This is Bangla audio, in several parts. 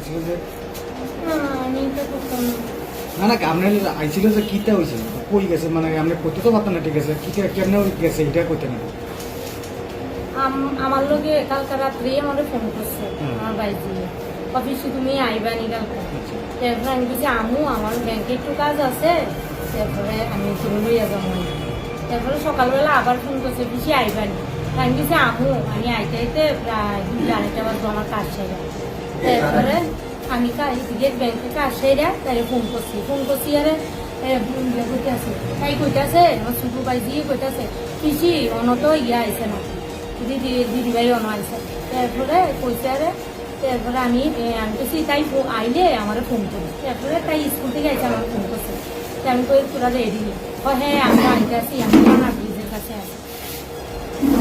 আইছিল যে না না। না না আইছিল যে কিতা হয়েছে কই গেছে? মানে আপনি করতে তো পারতেন না ঠিক আছে। কি কেমনে গেছে? এটা কইতে না। আমার লোকে কালকে রাত্রে আমার ফোন করছে আমার বাইরে অফিসে তুমি আইবা নি কালকে? আচ্ছা। তারপরে আমি বলছি আমু আমার ব্যাংকে একটু কাজ আছে। তারপরে আমি তুমি লইয়া যাব। তারপরে সকালবেলা আবার ফোন করছে বেশি আইবানি আমি বলছি আমু আমি আইতে আইতে প্রায় আড়াইটা বাজবো আমার কাজ সেরা তারপরে আমি কাজ এদিকে ব্যাংকে কাজ সেরা তাই ফোন করছি ফোন করছি আরে কইতে তাই কইতাছে আমার দিয়ে কইতাছে পিসি অনত ইয়া আইছে না দিদি দিদি ভাই তারপরে কইছে তারপরে আমি আমি তাই আইলে আমার ফোন করি তারপরে তাই স্কুল থেকে আইসে আমার ফোন করছে আমি কই তোরা রেডি ও হ্যাঁ আমি আইতে আসি আমি না ব্রিজের কাছে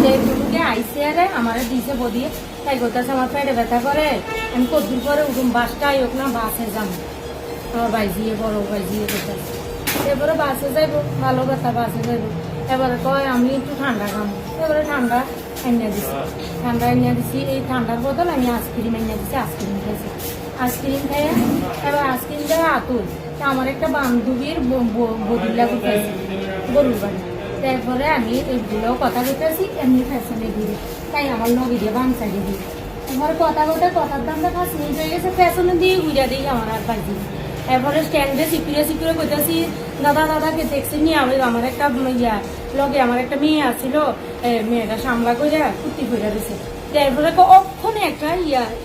যেগুলোকে আইসে আরে আমার দিছে বদিয়ে তাই করতেছে আমার পেটে ব্যথা করে। আমি কদ্দুর পরে উঠুম বাসটা হোক না, বাসে যাম। আমার বাইজিয়ে, বড় বাইজিয়ে করতেছে এবারে বাসে যাইব, ভালো ব্যথা, বাসে যাইব। এবারে কয়, আমি একটু ঠান্ডা খাব এবারে ঠান্ডা এনে দিছি। ঠান্ডা এনে দিছি, এই ঠান্ডার বদল আমি আইসক্রিম এনে দিছি, আইসক্রিম খাইছি। আইসক্রিম খাইয়ে এবার আইসক্রিম দেওয়া আতুল আমার একটা বান্ধবীর বদিল্লা গরুর বাড়ি তারপরে আমি এগুলো কথা বলতেছি, এমনি ফ্যাশনে ঘুরে তাই আমার নগে দিয়ে সাইডে দিয়ে। আমার কথা বলতে, কথার দামটা ফার্স্ট মিনিট হয়ে গেছে ফ্যাশনে দিয়ে ঘুরে দিই আমার আর বাড়ি এরপরে স্ট্যান্ডে সিপিরে সিপিরে কইতাছি, দাদা, দাদাকে দেখছি নিয়ে আমি, আমার একটা ইয়া, লগে আমার একটা মেয়ে আসছিল মেয়েটা সামলা কইরা কুর্তি কইরা দিছে। তারপরে অক্ষণে একটা ইয়া